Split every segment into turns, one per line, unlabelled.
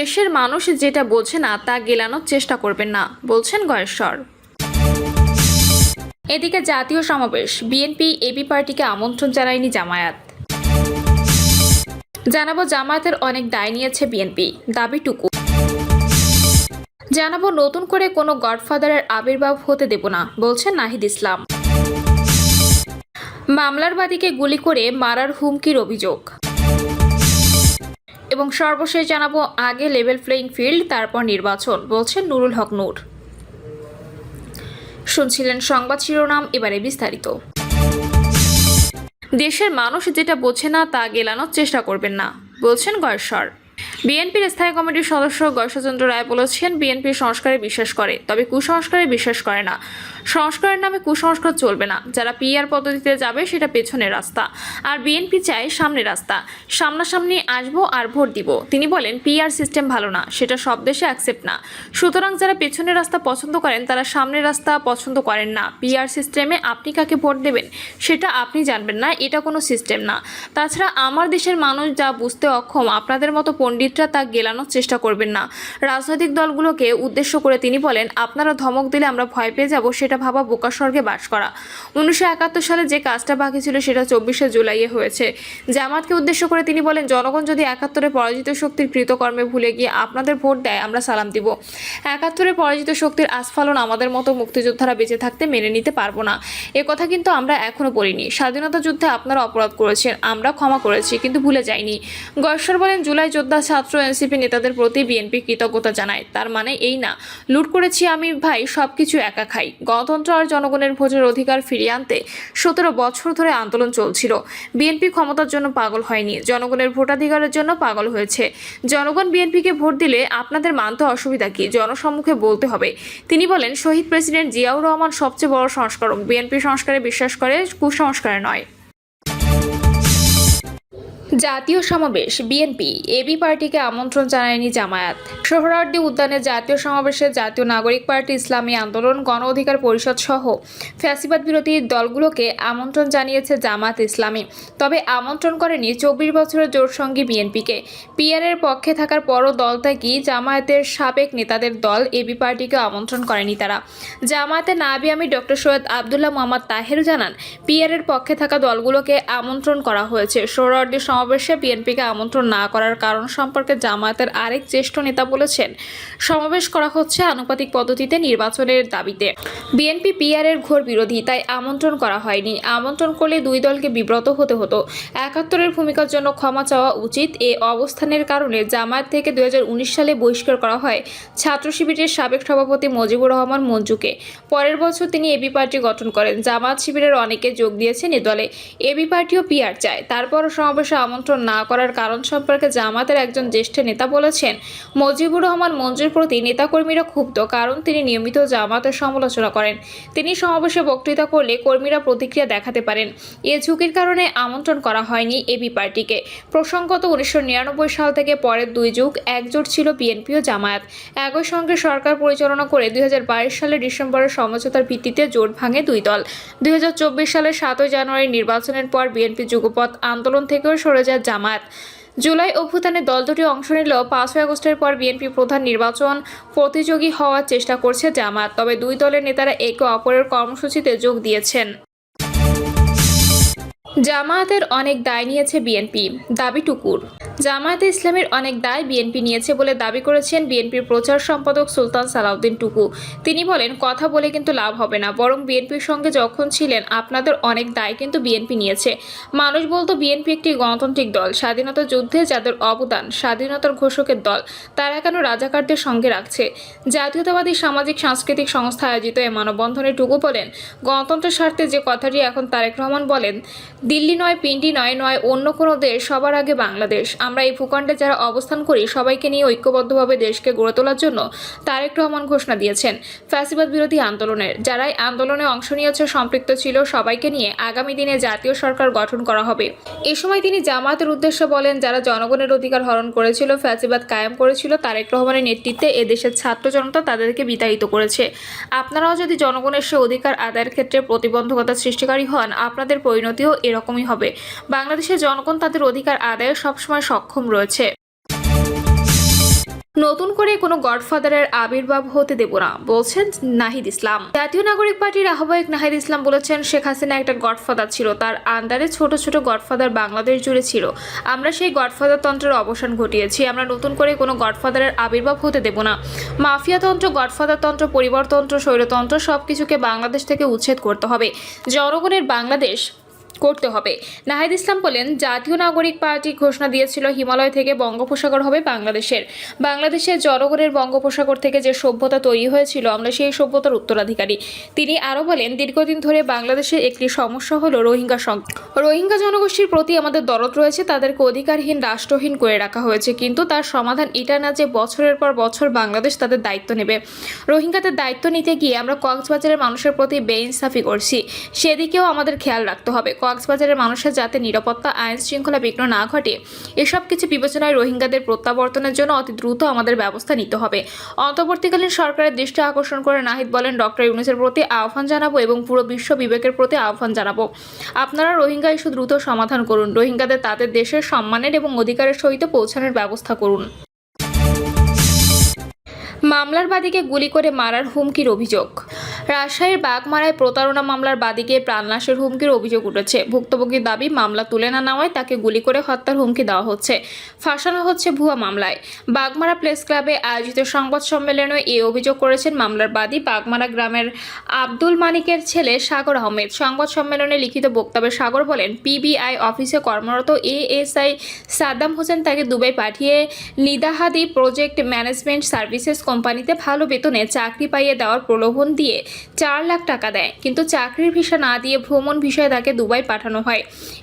দেশের মানুষ যেটা বোঝে না, তা গেলানোর চেষ্টা করবেন না, বলছেন গয়েশ্বর। এদিকে জাতীয় সমাবেশ, বিএনপি এবি পার্টিকে আমন্ত্রণ জানায়নি জামায়াত। জানাব জামায়াতের অনেক দায় নিয়েছে বিএনপি, দাবিটুকু। জানাব নতুন করে কোনো গডফাদারের আবির্ভাব হতে দেব না, বলছেন নাহিদ ইসলাম। মামলার বাদীকে গুলি করে মারার হুমকির অভিযোগ। এবং সর্বশেষ জানাব আগে লেভেল প্লেইং ফিল্ড তারপর নির্বাচন, বলছেন নুরুল হক নূর। শুনছিলেন সংবাদ শিরোনাম, এবারে বিস্তারিত। দেশের মানুষ যেটা বোঝে না তা গেলানোর চেষ্টা করবেন না, বলছেন গয়েশ্বর। বিএনপির স্থায়ী কমিটির সদস্য গয়েশ্বরচন্দ্র রায় বলেছেন, বিএনপি সংস্কারে বিশ্বাস করে, তবে কুসংস্কারে বিশ্বাস করে না। সংস্কারের নামে কুসংস্কার চলবে না। যারা পিআর পদ্ধতিতে যাবে, সেটা পেছনের রাস্তা। আর বিএনপি চায় সামনে রাস্তা। সামনাসামনি আসব আর ভোট দিব। তিনি বলেন, পিআর সিস্টেম ভালো না, সেটা সব দেশে অ্যাকসেপ্ট না। সুতরাং যারা পেছনের রাস্তা পছন্দ করেন, তারা সামনের রাস্তা পছন্দ করেন না। পিআর সিস্টেমে আপনি কাকে ভোট দেবেন, সেটা আপনি জানবেন না, এটা কোনো সিস্টেম না। তাছাড়া আমার দেশের মানুষ যা বুঝতে অক্ষম, আপনাদের মতো পণ্ডিতরা তা গেলানোর চেষ্টা করবেন না। রাজনৈতিক দলগুলোকে উদ্দেশ্য করে তিনি বলেন, আপনারা ধমক দিলে আমরা ভয় পেয়ে যাব, সেটা ভাবা বোকা স্বর্গে বাস করা। উনিশশো একাত্তর সালে যে কাজটা বাকি ছিল সেটা চব্বিশে জুলাইয়ে হয়েছে। জামাতকে উদ্দেশ্য করে তিনি বলেন, জনগণ যদি একাত্তরে পরাজিত শক্তির কৃতকর্মে ভুলে গিয়ে আপনাদের ভোট দেয়, আমরা সালাম দিব। একাত্তরে পরাজিত শক্তির আস্ফালন আমাদের মতো মুক্তিযোদ্ধারা বেঁচে থাকতে মেনে নিতে পারব না। এ কথা কিন্তু আমরা এখনও বলিনি। স্বাধীনতা যুদ্ধে আপনারা অপরাধ করেছেন, আমরা ক্ষমা করেছি, কিন্তু ভুলে যাইনি। গয়েশ্বর বলেন, জুলাই যোদ্ধা ছাত্র এনসিপি নেতাদের প্রতি বিএনপি কৃতজ্ঞতা জানায়। তার মানে এই না। লুট করেছি আমি ভাই, সবকিছু একা খাই। গণতন্ত্র আর জনগণের ভোটের অধিকার ফিরিয়ে আনতে সতেরো বছর ধরে আন্দোলন চলছিল। বিএনপি ক্ষমতার জন্য পাগল হয়নি। জনগণের ভোটাধিকারের জন্য পাগল হয়েছে। জনগণ বিএনপিকে ভোট দিলে আপনাদের মানতে অসুবিধা কি? জনসম্মুখে বলতে হবে। তিনি বলেন, শহীদ প্রেসিডেন্ট জিয়াউর রহমান সবচেয়ে বড় সংস্কারক বিএনপি সংস্কারে বিশ্বাস করে, কুসংস্কারে নয়। জাতীয় সমাবেশ, বিএনপি এবি পার্টিকে আমন্ত্রণ জানায়নি জামায়াত। সোহরাওয়ার্দী উদ্যানে জাতীয় সমাবেশে জাতীয় নাগরিক পার্টি ইসলামী আন্দোলন, গণ অধিকার পরিষদ সহ ফ্যাসিবাদ বিরোধী দলগুলোকে আমন্ত্রণ জানিয়েছে জামাত ইসলামী। তবে আমন্ত্রণ করেনি চব্বিশ বছরের জোটসঙ্গী বিএনপিকে। পিআরের পক্ষে থাকার পরও দল থেকে জামায়াতের সাবেক নেতাদের দল এবি পার্টিকে আমন্ত্রণ করেনি তারা। জামায়াতের নাবি আমি ডক্টর সৈয়দ আবদুল্লাহ মোহাম্মদ তাহের জানান পিআরের পক্ষে থাকা দলগুলোকে আমন্ত্রণ করা হয়েছে। সোহরাওয়ার্দী সমাবেশে বিএনপিকে আমন্ত্রণ না করার কারণ সম্পর্কে জামায়াতের আরেক জ্যেষ্ঠ নেতা বলেছেন, সমাবেশ করা হচ্ছে আনুপাতিক পদ্ধতিতে নির্বাচনের দাবিতে। বিএনপি পিআরের ঘোর বিরোধী, তাই আমন্ত্রণ করা হয়নি। আমন্ত্রণ করলে দুই দলকে বিব্রত হতে হতো। একাত্তরের ভূমিকার জন্য ক্ষমা চাওয়া উচিত। এ অবস্থানের কারণে জামায়াত থেকে দুই হাজার উনিশ সালে বহিষ্কার করা হয় ছাত্র শিবিরের সাবেক সভাপতি মুজিবুর রহমান মঞ্জুকে। পরের বছর তিনি এবি পার্টি গঠন করেন। জামায়াত শিবিরের অনেকে যোগ দিয়েছেন এ দলে। এবি পার্টিও পিআর চায় তারপরও সমাবেশে আমন্ত্রণ না করার কারণ সম্পর্কে জামাতের একজন জ্যেষ্ঠ নেতা বলেছেন, মজিবুর রহমান মঞ্জুর প্রতি নেতাকর্মীরা ক্ষুব্ধ কারণ তিনি নিয়মিত জামাতের সমালোচনা করেন। তিনি সমাবেশে বক্তৃতা করলে কর্মীরা প্রতিক্রিয়া দেখাতে পারেন। এ ঝুঁকির কারণে আমন্ত্রণ করা হয়নি এবি পার্টিকে প্রসঙ্গত উনিশশো নিরানব্বই সাল থেকে পরের দুই যুগ একজোট ছিল বিএনপি ও জামায়াত। একই সঙ্গে সরকার পরিচালনা করে দুই হাজার বাইশ সালের ডিসেম্বরের সমঝোতার ভিত্তিতে জোট ভাঙে দুই দল। দুই হাজার চব্বিশ সালের সাতই জানুয়ারি নির্বাচনের পর বিএনপি যুগপথ আন্দোলন থেকেও সরে যায় জামায়াত। জুলাই অভ্যুত্থানে দল দুটি অংশ নিলেও পাঁচই আগস্টের পর বিএনপি প্রধান নির্বাচন প্রতিযোগী হওয়ার চেষ্টা করছে জামাত তবে দুই দলের নেতারা একে অপরের কর্মসূচিতে যোগ দিয়েছেন। জামায়াতের অনেক দায় নিয়েছে বিএনপি, দাবি টুকুর। জামায়াতে ইসলামের অনেক দায় বিএনপি নিয়েছে বলে দাবি করেছেন বিএনপির প্রচার সম্পাদক সুলতান সালাউদ্দিন টুকু। তিনি বলেন, কথা বলে কিন্তু লাভ হবে না, বরং বিএনপির সঙ্গে যখন ছিলেন আপনাদের অনেক দায় কিন্তু বিএনপি নিয়েছে। মানুষ বলতো, বিএনপি একটি গণতান্ত্রিক দল, স্বাধীনতা যুদ্ধে যাদের অবদান, স্বাধীনতার ঘোষকের দল, তারা কেন রাজাকারদের সঙ্গে রাখছে? জাতীয়তাবাদী সামাজিক সাংস্কৃতিক সংস্থা আয়োজিত এ মানববন্ধনে টুকু বলেন গণতন্ত্রের স্বার্থে যে কথাটি এখন তারেক রহমান বলেন, দিল্লি নয়, পিন্ডি নয় নয় অন্য কোনো দেশ, সবার আগে বাংলাদেশ। আমরা এই ভূখণ্ডে যারা অবস্থান করি, সবাইকে নিয়ে ঐক্যবদ্ধভাবে দেশকে গড়ে তোলার জন্য তারেক রহমান ঘোষণা দিয়েছেন ফ্যাসিবাদ বিরোধী আন্দোলনের। যারাই আন্দোলনে অংশ নিয়েছে, সম্পৃক্ত ছিল, সবাইকে নিয়ে আগামী দিনে জাতীয় সরকার গঠন করা হবে। এ সময় তিনি জামাতের উদ্দেশ্যে বলেন, যারা জনগণের অধিকার হরণ করেছিল, ফ্যাসিবাদ কায়েম করেছিল, তারেক রহমানের নেতৃত্বে এদেশের ছাত্র জনতা তাদেরকে বিতাড়িত করেছে। আপনারাও যদি জনগণের সে অধিকার আদায়ের ক্ষেত্রে প্রতিবন্ধকতা সৃষ্টিকারী হন, আপনাদের পরিণতিও এরকমই হবে। বাংলাদেশের জনগণ তাদের অধিকার আদায়ে সবসময় সক্ষম রয়েছে। নতুন করে কোনো গডফাদারের আবির্ভাব হতে দেব না, বলছেন নাহিদ ইসলাম। জাতীয় নাগরিক পার্টির আহ্বায়ক নাহিদ ইসলাম বলেছেন, শেখ হাসিনা একটা গডফাদার ছিল, তার আন্ডারে ছোট ছোট গডফাদার বাংলাদেশ জুড়ে ছিল। আমরা সেই গডফাদার তন্ত্রের অবসান ঘটিয়েছি, আমরা নতুন করে কোনো গডফাদারের আবির্ভাব হতে দেব না। মাফিয়াতন্ত্র গডফাদার তন্ত্র পরিবারতন্ত্র স্বৈরতন্ত্র সব কিছুকে বাংলাদেশ থেকে উচ্ছেদ করতে হবে। জনগণের বাংলাদেশ করতে হবে। নাহিদ ইসলাম বলেন, জাতীয় নাগরিক পার্টি ঘোষণা দিয়েছিল হিমালয় থেকে বঙ্গোপসাগর হবে বাংলাদেশের। বাংলাদেশের জনগণের বঙ্গোপসাগর থেকে যে সভ্যতা তৈরি হয়েছিল, আমরা সেই সভ্যতার উত্তরাধিকারী। তিনি আরও বলেন, দীর্ঘদিন ধরে বাংলাদেশের একটি সমস্যা হলো রোহিঙ্গা সংকট রোহিঙ্গা জনগোষ্ঠীর প্রতি আমাদের দরদ রয়েছে, তাদেরকে অধিকারহীন, রাষ্ট্রহীন করে রাখা হয়েছে। কিন্তু তার সমাধান এটা না যে বছরের পর বছর বাংলাদেশ তাদের দায়িত্ব নেবে। রোহিঙ্গাদের দায়িত্ব নিতে গিয়ে আমরা কক্সবাজারের মানুষের প্রতি বেইনসাফি করছি। সেদিকেও আমাদের খেয়াল রাখতে হবে। কক্সবাজারের মানুষের যাতে নিরাপত্তা, আইন শৃঙ্খলা বিঘ্ন না ঘটে, এসব কিছু বিবেচনায় রোহিঙ্গাদের প্রত্যাবর্তনের জন্য অতি দ্রুত আমাদের ব্যবস্থা নিতে হবে। অন্তর্বর্তীকালীন সরকারের দৃষ্টি আকর্ষণ করে নাহিদ বলেন, ডক্টর ইউনুসের প্রতি আহ্বান জানাব এবং পুরো বিশ্ব বিবেকের প্রতি আহ্বান জানাব। আপনারা রোহিঙ্গা ইস্যু দ্রুত সমাধান করুন। রোহিঙ্গাদের তাদের দেশের সম্মানের এবং অধিকারের সহিত পৌঁছানোর ব্যবস্থা করুন। মামলার বাদীকে গুলি করে মারার হুমকির অভিযোগ। রাজশাহীর বাগমারায় প্রতারণা মামলার বাদীকে প্রাণনাশের হুমকির অভিযোগ উঠেছে। ভুক্তভোগীর দাবি, মামলা তুলে না নেওয়ায় তাকে গুলি করে হত্যার হুমকি দেওয়া হচ্ছে। ফাঁসানো হচ্ছে ভুয়া মামলায়। বাগমারা প্রেস ক্লাবে আয়োজিত সংবাদ সম্মেলনে এই অভিযোগ করেছেন মামলার বাদী বাগমারা গ্রামের আব্দুল মানিকের ছেলে সাগর আহমেদ। সংবাদ সম্মেলনে লিখিত বক্তব্যে সাগর বলেন, পিবিআই অফিসে কর্মরত এএসআই সাদ্দাম হোসেন তাকে দুবাই পাঠিয়ে নিদাহাদি প্রজেক্ট ম্যানেজমেন্ট সার্ভিসেস কোম্পানিতে ভালো বেতনে চাকরি পাইয়ে দেওয়ার প্রলোভন দিয়ে চার লাখ টাকা দেয়। কিন্তু চাকরির ভিসা না দিয়ে ভ্রমণ ভিসায় তাকে দুবাই পাঠানো হয়।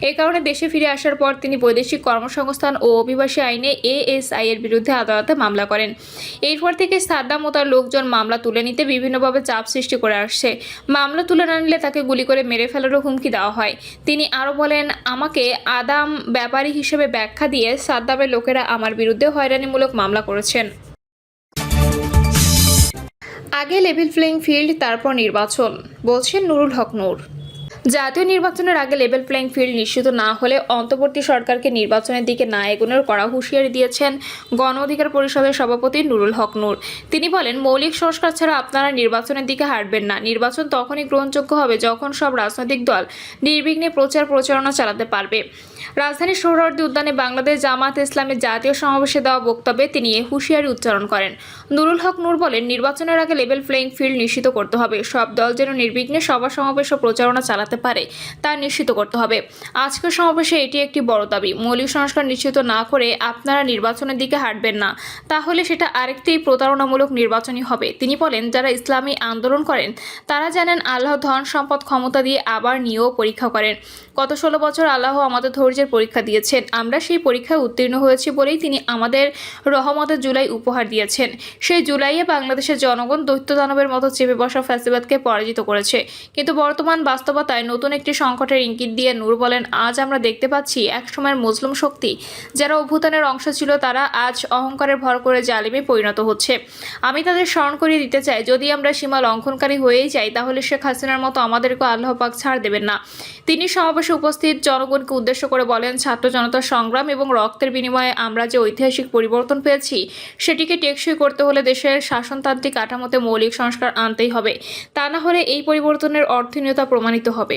এ কারণে দেশে ফিরে আসার পর তিনি বৈদেশিক কর্মসংস্থান ও অভিবাসী আইনে এএসআই এর বিরুদ্ধে আদালতে মামলা করেন। এরপর থেকে সাদ্দাম ও তার লোকজন মামলা তুলে নিতে বিভিন্নভাবে চাপ সৃষ্টি করে আসছে। মামলা তুলে না নিলে তাকে গুলি করে মেরে ফেলারও হুমকি দেওয়া হয়। তিনি আরও বলেন, আমাকে আদাম ব্যাপারী হিসেবে ব্যাখ্যা দিয়ে সাদ্দামের লোকেরা আমার বিরুদ্ধে হয়রানিমূলক মামলা করেছেন। আগে লেভেল প্লেইং ফিল্ড তারপর নির্বাচন বলছেন নুরুল হক নূর। জাতীয় নির্বাচনের আগে লেভেল প্লেইং ফিল্ড নিশ্চিত না হলে অন্তর্বর্তী সরকারকে নির্বাচনের দিকে না এগোনোর কড়া হুঁশিয়ারি দিয়েছেন গণ অধিকার পরিষদের সভাপতি নুরুল হক নূর। তিনি বলেন, মৌলিক সংস্কার ছাড়া আপনারা নির্বাচনের দিকে হাঁটবেন না। নির্বাচন তখনই গ্রহণযোগ্য হবে যখন সব রাজনৈতিক দল নির্বিঘ্নে প্রচার প্রচারণা চালাতে পারবে। রাজধানীর সোহরাওয়ার্দী উদ্যানে বাংলাদেশ জামাত ইসলামের জাতীয় সমাবেশে দেওয়া বক্তব্যে তিনি এ হুঁশিয়ারি উচ্চারণ করেন। নুরুল হক নূর বলেন, নির্বাচনের আগে লেভেল প্লেইং ফিল্ড নিশ্চিত করতে হবে। সব দল যেন নির্বিঘ্নে সভা সমাবেশ ও প্রচারণা চালাতে পারে, তা নিশ্চিত করতে হবে। আজকের সমাবেশে এটি একটি বড় দাবি। মৌলিক সংস্কার নিশ্চিত না করে আপনারা নির্বাচনের দিকে হাঁটবেন না। তাহলে সেটা আরেকটি প্রতারণামূলক নির্বাচনই হবে। তিনি বলেন, যারা ইসলামী আন্দোলন করেন, তারা জানেন আল্লাহ ধন সম্পদ ক্ষমতা দিয়ে আবার নিয়েও পরীক্ষা করেন। গত ষোলো বছর আল্লাহ আমাদের ধৈর্যের পরীক্ষা দিয়েছেন। আমরা সেই পরীক্ষায় উত্তীর্ণ হয়েছি বলেই তিনি আমাদের রহমতের জুলাই উপহার দিয়েছেন। সেই জুলাইয়ে বাংলাদেশের জনগণ দৈত্য দানবের মতো চেপে বসা ফ্যাসিবাদকে পরাজিত করেছে। কিন্তু বর্তমান বাস্তবতায় নতুন একটি সংকটের ইঙ্গিত দিয়ে নূর বলেন, আজ আমরা দেখতে পাচ্ছি একসময়ের মুসলিম শক্তি, যারা অভ্যুত্থানের অংশ ছিল তারা আজ অহংকারের ভর করে জালিমে পরিণত হচ্ছে। আমি তাদের স্মরণ করিয়ে দিতে চাই, যদি আমরা সীমা লঙ্ঘনকারী হয়েই যাই, তাহলে শেখ হাসিনার মতো আমাদেরকে আল্লাহ পাক ছাড় দেবেন না। তিনি সমাবেশে উপস্থিত জনগণকে উদ্দেশ্য করে বলেন, ছাত্র জনতার সংগ্রাম এবং রক্তের বিনিময়ে আমরা যে ঐতিহাসিক পরিবর্তন পেয়েছি, সেটিকে টেকসই করতে হলে দেশের শাসনতান্ত্রিক কাঠামোতে মৌলিক সংস্কার আনতেই হবে। তা না হলে এই পরিবর্তনের অর্থনীয়তা প্রমাণিত হবে।